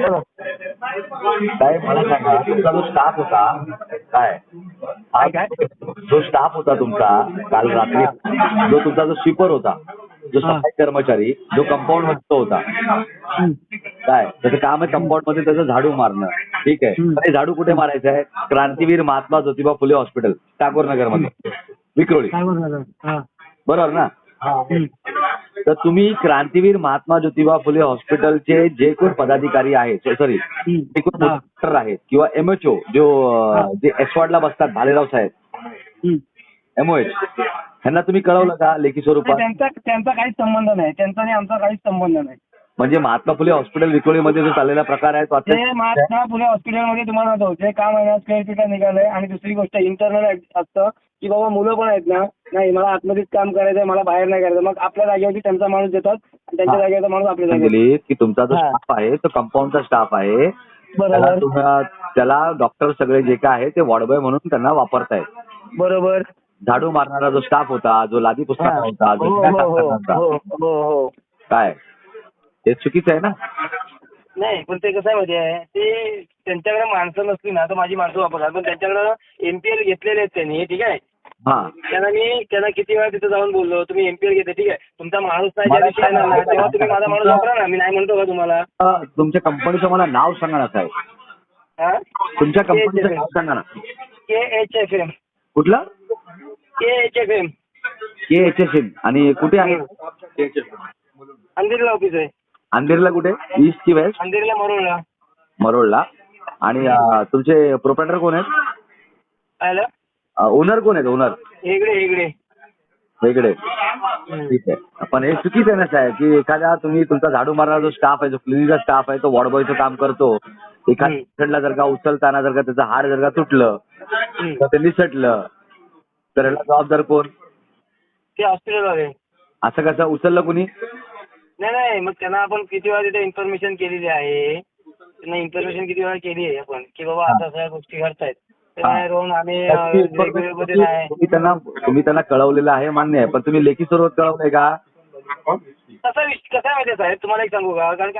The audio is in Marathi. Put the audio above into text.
साहेब मला सांगा तुमचा जो स्टाफ होता काय? काय जो स्टाफ होता तुमचा काल रात्री जो तुमचा जो स्वीपर होता जो. सफाई कर्मचारी जो कंपाऊंडमध्ये होता. काय? त्याचं काम आहे कंपाऊंडमध्ये त्याचं झाडू मारणं. ठीक आहे. हे झाडू कुठे मारायचं आहे? क्रांतीवीर महात्मा ज्योतिबा फुले हॉस्पिटल टागोर नगरमध्ये विक्रोळी बरोबर ना. तर तुम्ही क्रांतीवीर महात्मा ज्योतिबा फुले हॉस्पिटलचे जे कोण पदाधिकारी आहेत सॉरी. जे कोण. डॉक्टर आहेत किंवा एमएचओ जो जे एसवाडला बसतात भालेराव साहेब. एमओएच ह्यांना तुम्ही कळवलं का लेखी स्वरूपात त्यांचा त्यांचा काहीच संबंध नाही त्यांचा आणि आमचा काहीच संबंध नाही म्हणजे महात्मा फुले हॉस्पिटल विक्रोळीमध्ये जो चाललेला प्रकार आहे तो ते आता महात्मा फुले हॉस्पिटलमध्ये तुम्हाला सांगतो जे काम आहे ना स्क्वेअर फीट निघालंय. आणि दुसरी गोष्ट इंटरनल असतं की बाबा मुलं पण आहेत ना नाही मला आतमध्येच काम करायचंय मला बाहेर नाही करायचं मग आपल्या जागेवरती त्यांचा माणूस देतात आणि त्यांच्या हा. जागेवरचा माणूस आपल्या जागेवर की तुमचा जो हा. स्टाफ आहे तो कंपाऊंडचा स्टाफ आहे. त्याला बरोबर तुम्हा- त्याला डॉक्टर सगळे जे काय आहे ते वॉर्डबॉय म्हणून त्यांना वापरतायत. बरोबर. झाडू मारणारा जो स्टाफ होता जो लादी पुस्तक हा. होता हो जो हो हो. होता, हो हो हो. काय? ते चुकीचं आहे ना? नाही पण ते कसं आहे माहिती आहे ते त्यांच्याकडे माणसं नसली ना तर माझी माणसं वापरतात पण त्यांच्याकडे एमपीएल घेतलेले आहेत त्यांनी ठीक आहे? हा. त्यांना मी त्यांना किती वेळा तिथे जाऊन बोललो तुम्ही एमपीएल घेते ठीक आहे? तुमचा माणूस नाही ज्या दिवशी येणार ना तेव्हा तुम्ही माझा माणूस वापरा ना मी नाही म्हणतो का तुम्हाला? अं, तुमच्या कंपनीचं मला नाव सांगा ना साहेब. हा? तुमच्या कंपनीचं नाव सांगा ना. के एच एफ एम कुठलं? K H F M K H S M आणि कुठे आहे? अंधेरीला ऑफिस आहे. अंधेरीला कुठे? ईस्ट की वेस्ट अंधेरीला मरोळला मरोडला. आणि अं, तुमचे प्रोपरायटर कोण आहेत? आलं ओनर कोण आहेत? ओनर हेगडे हेगडे. वेगळे ठीक आहे. पण हे चुकीचं आहे ना साहेब की एखाद्या तुम्ही तुमचा झाडू मारणारा जो स्टाफ आहे जो क्लिनिकचा स्टाफ आहे तो वॉर्ड बॉयचं काम करतो. एखाद्या हम्म. पेशंटला जर का उचलताना जर का त्याचं हाड जर का तुटलं हम्म. तर ते निसटलं. तर याला जबाबदार कोण? ते हॉस्पिटलवाले असं कसं? उचललं कुणी? नाही नाही मग त्यांना आपण किती वेळा तिथे इन्फॉर्मेशन केलेली आहे? त्यांना इन्फॉर्मेशन किती वेळा केली आहे आपण? की बाबा. आता सगळ्या गोष्टी घडतायत. रोहन आम्ही नाही तुम्ही त्यांना तुम्ही त्यांना कळवलेलं आहे मान्य आहे. पण तुम्ही लेखी स्वरूपात कळवलंय का? कसा कसा आहे माहिती साहेब? तुम्हाला एक सांगू का? कारण की